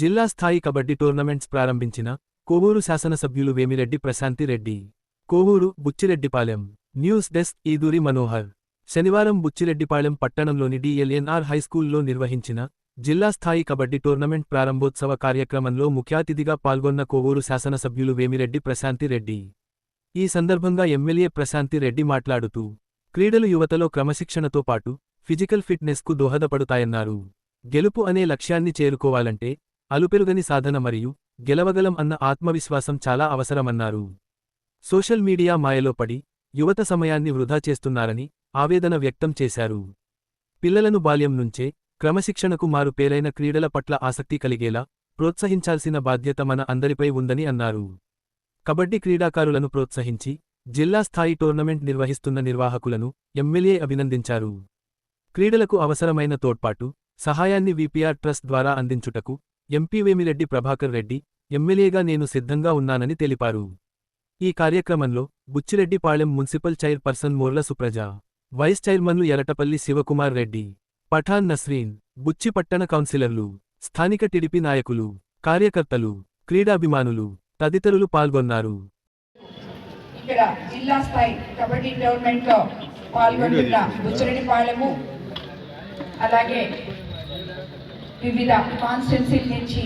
జిల్లా స్థాయి కబడ్డీ టోర్నమెంట్స్ ప్రారంభించిన కోవూరు శాసనసభ్యులు Vemireddy Prashanthi Reddy. Kovur Buchireddypalem. News desk Eduri Manohar. శనివారం బుచ్చిరెడ్డిపాలెం పట్టణంలోని డిఎల్ఎన్ఆర్ హైస్కూల్లో నిర్వహించిన జిల్లా స్థాయి కబడ్డీ టోర్నమెంట్ ప్రారంభోత్సవ కార్యక్రమంలో ముఖ్యాతిథిగా పాల్గొన్న కోవూరు శాసనసభ్యులు వేమిరెడ్డి ప్రశాంతి రెడ్డి. ఈ సందర్భంగా ఎమ్మెల్యే ప్రశాంతి రెడ్డి మాట్లాడుతూ క్రీడలు యువతలో క్రమశిక్షణతో పాటు ఫిజికల్ ఫిట్నెస్కు దోహదపడుతాయన్నారు. గెలుపు అనే లక్ష్యాన్ని చేరుకోవాలంటే అలుపెరుగని సాధన మరియు గెలవగలం అన్న ఆత్మవిశ్వాసం చాలా అవసరమన్నారు. సోషల్ మీడియా మాయలో పడి యువత సమయాన్ని వృధా చేస్తున్నారని ఆవేదన వ్యక్తం చేశారు. పిల్లలను బాల్యం నుంచే క్రమశిక్షణకు మారు పేరైన క్రీడల పట్ల ఆసక్తి కలిగేలా ప్రోత్సహించాల్సిన బాధ్యత మన అందరిపై ఉందని అన్నారు. కబడ్డీ క్రీడాకారులను ప్రోత్సహించి జిల్లా స్థాయి టోర్నమెంట్ నిర్వహిస్తున్న నిర్వాహకులను ఎమ్మెల్యే అభినందించారు. క్రీడలకు అవసరమైన తోడ్పాటు సహాయాన్ని విపిఆర్ ట్రస్ట్ ద్వారా అందించుటకు ఎంపీవేమిరెడ్డి ప్రభాకర్ రెడ్డి ఎమ్మెల్యేగా నేను సిద్ధంగా ఉన్నానని తెలిపారు. ఈ కార్యక్రమంలో Buchireddypalem municipal chairperson Morla Supraja vice చైర్మన్లు ఎరటపల్లి శివకుమార్ రెడ్డి పఠాన్ నస్రీన్ బుచ్చి పట్టణ కౌన్సిలర్లు స్థానిక టిడిపి నాయకులు కార్యకర్తలు క్రీడాభిమానులు తదితరులు పాల్గొన్నారు. ఇక్కడ జిల్లా స్థాయి కబడ్డీ టోర్నమెంట్లో పాల్గొంటున్న బుచ్చిరెడ్డిపాళెము అలాగే వివిధ కాన్స్టిట్యున్సీల నుంచి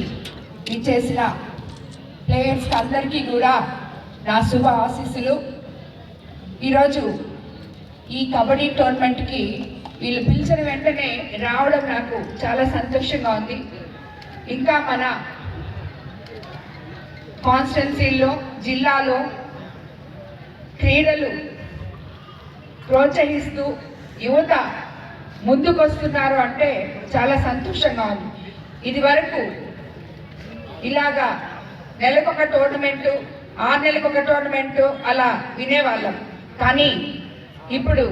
ఇచ్చేసిన ప్లేయర్స్ అందరికీ కూడా నా శుభ ఆశీస్సులు. ఈరోజు ఈ కబడ్డీ టోర్నమెంట్కి వీళ్ళు పిలిచిన వెంటనే రావడం నాకు చాలా సంతోషంగా ఉంది. ఇంకా మన కాన్స్టెన్సీల్లో జిల్లాలో క్రీడలు ప్రోత్సహిస్తూ యువత ముందుకొస్తున్నారు అంటే చాలా సంతోషంగా ఉంది. ఇది వరకు ఇలాగా నెలకొక టోర్నమెంటు ఆరు నెలలకు ఒక టోర్నమెంటు అలా వినేవాళ్ళం. కానీ ఇప్పుడు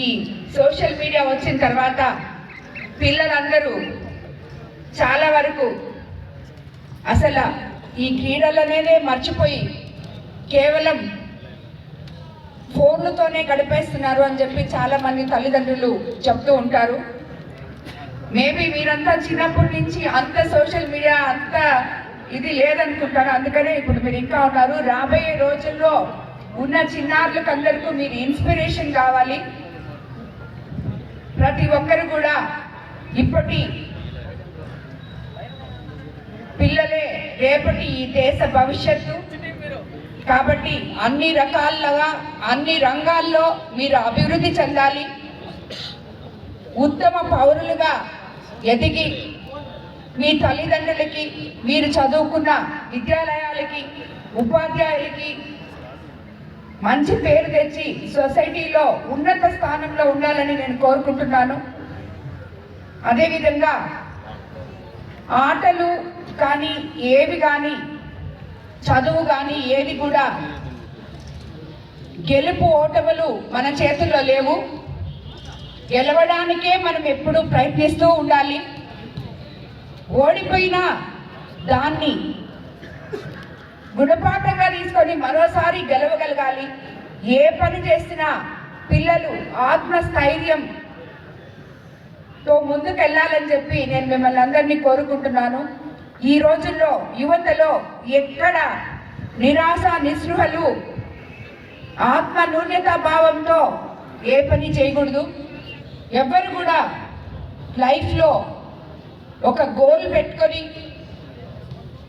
ఈ సోషల్ మీడియా వచ్చిన తర్వాత పిల్లలందరూ చాలా వరకు అసలు ఈ క్రీడలనేదే మర్చిపోయి కేవలం ఫోన్లతోనే గడిపేస్తున్నారు అని చెప్పి చాలా మంది తల్లిదండ్రులు చెప్తూ ఉంటారు. మేబీ మీరంతా చిన్నప్పటి నుంచి అంత సోషల్ మీడియా అంత ఇది లేదనుకుంటాను అందుకనే ఇప్పుడు మీరు ఇంకా ఉన్నారు. రాబోయే రోజుల్లో ఉన్న చిన్నారులకు అందరికీ మీరు ఇన్స్పిరేషన్ కావాలి. ప్రతి ఒక్కరు కూడా ఇప్పటి పిల్లలే రేపటి ఈ దేశ భవిష్యత్తు కాబట్టి అన్ని రకాలుగా అన్ని రంగాల్లో మీరు అభివృద్ధి చెందాలి. ఉత్తమ పౌరులుగా ఎదిగి మీ తల్లిదండ్రులకి మీరు చదువుకున్న విద్యాలయాలకి ఉపాధ్యాయులకి మంచి పేరు తెచ్చి సొసైటీలో ఉన్నత స్థానంలో ఉండాలని నేను కోరుకుంటున్నాను. అదేవిధంగా ఆటలు కానీ ఏవి కానీ చదువు కానీ ఏది కూడా గెలుపు ఓటములు మన చేతుల్లో లేవు. గెలవడానికే మనం ఎప్పుడూ ప్రయత్నిస్తూ ఉండాలి. ఓడిపోయిన దాన్ని గుణపాఠంగా తీసుకొని మరోసారి గెలవగలగాలి. ఏ పని చేసినా పిల్లలు ఆత్మస్థైర్యంతో ముందుకెళ్ళాలని చెప్పి నేను మిమ్మల్ని అందరినీ కోరుకుంటున్నాను. ఈ రోజుల్లో యువతలో ఎక్కడ నిరాశ నిస్పృహలు ఆత్మ నూన్యత భావంతో ఏ పని చేయకూడదు. ఎవ్వరు కూడా లైఫ్లో ఒక గోల్ పెట్టుకొని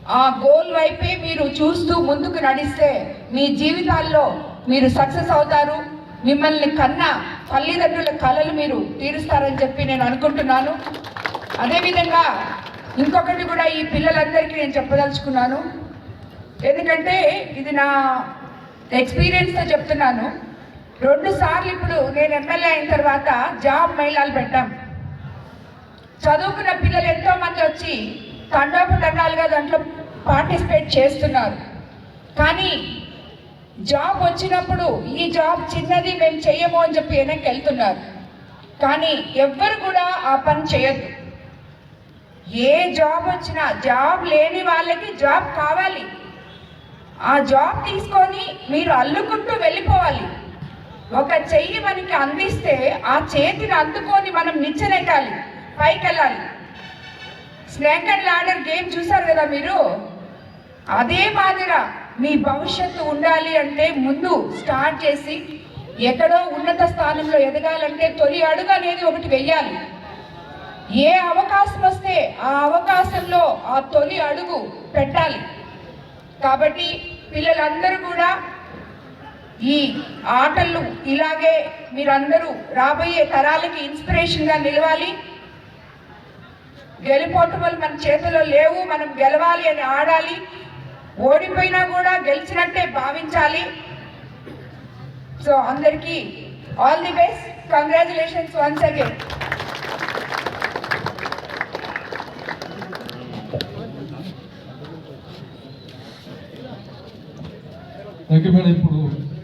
ఆ గోల్ వైపే మీరు చూస్తూ ముందుకు నడిస్తే మీ జీవితాల్లో మీరు సక్సెస్ అవుతారు. మిమ్మల్ని కన్నా తల్లిదండ్రుల కళలు మీరు తీరుస్తారని చెప్పి నేను అనుకుంటున్నాను. అదేవిధంగా ఇంకొకటి కూడా ఈ పిల్లలందరికీ నేను చెప్పదలుచుకున్నాను. ఎందుకంటే ఇది నా ఎక్స్పీరియన్స్తో చెప్తున్నాను. రెండు సార్లు ఇప్పుడు నేను ఎమ్మెల్యే అయిన తర్వాత జాబ్ మహిళలు పెట్టాం. చదువుకున్న పిల్లలు ఎంతోమంది వచ్చి వచ్చి తండోపతండాలుగా దాంట్లో పార్టిసిపేట్ చేస్తున్నారు. కానీ జాబ్ వచ్చినప్పుడు ఈ జాబ్ చిన్నది మేము చెయ్యము అని చెప్పి వెనక్కి వెళ్తున్నారు. కానీ ఎవ్వరు కూడా ఆ పని చేయొద్దు. ఏ జాబ్ వచ్చినా జాబ్ లేని వాళ్ళకి జాబ్ కావాలి. ఆ జాబ్ తీసుకొని మీరు అల్లుకుంటూ వెళ్ళిపోవాలి. ఒక చెయ్యి మనకి అందిస్తే ఆ చేతిని అందుకొని మనం నిచ్చెనెక్కాలి పైకి వెళ్ళాలి స్నేక్ అండ్ లాడర్ గేమ్ చూసారు కదా మీరు? అదే మాదిరా మీ భవిష్యత్తు ఉండాలి అంటే ముందు స్టార్ట్ చేసి ఎక్కడో ఉన్నత స్థానంలో ఎదగాలంటే తొలి అడుగు అనేది ఒకటి వెయ్యాలి. ఏ అవకాశం వస్తే ఆ అవకాశంలో ఆ తొలి అడుగు పెట్టాలి. కాబట్టి పిల్లలందరూ కూడా ఈ ఆటలు ఇలాగే మీరందరూ రాబోయే తరాలకి ఇన్స్పిరేషన్గా నిలవాలి. గెలిపోటములు మన చేతిలో లేవు మనం గెలవాలి అని ఆడాలి. ఓడిపోయినా కూడా గెలిచినట్టే భావించాలి. సో అందరికీ all the best. Congratulations once again madam ఇప్పుడు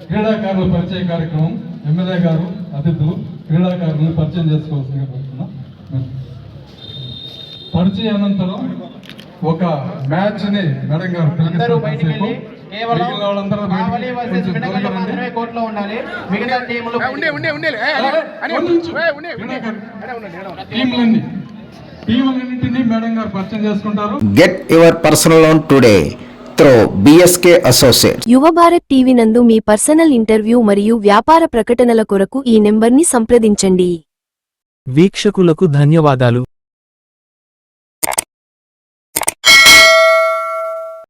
క్రీడాకారుల పరిచయ కార్యక్రమం ఎమ్మెల్యే గారు అతిథులు క్రీడాకారులను పరిచయం చేసుకోవాల్సిందిగా కోరుతున్నాం. పరిచయ అనంతరం ఒక మ్యాచ్ని మేడం గారు అందరూ తిలకిస్తారు బయటికి కాసేపు. వెళ్ళి through BSK Associates. యువ భారత్ టీవీ నందు మీ పర్సనల్ ఇంటర్వ్యూ మరియు వ్యాపార ప్రకటనల కొరకు ఈ నెంబర్ని సంప్రదించండి వీక్షకులకు ధన్యవాదాలు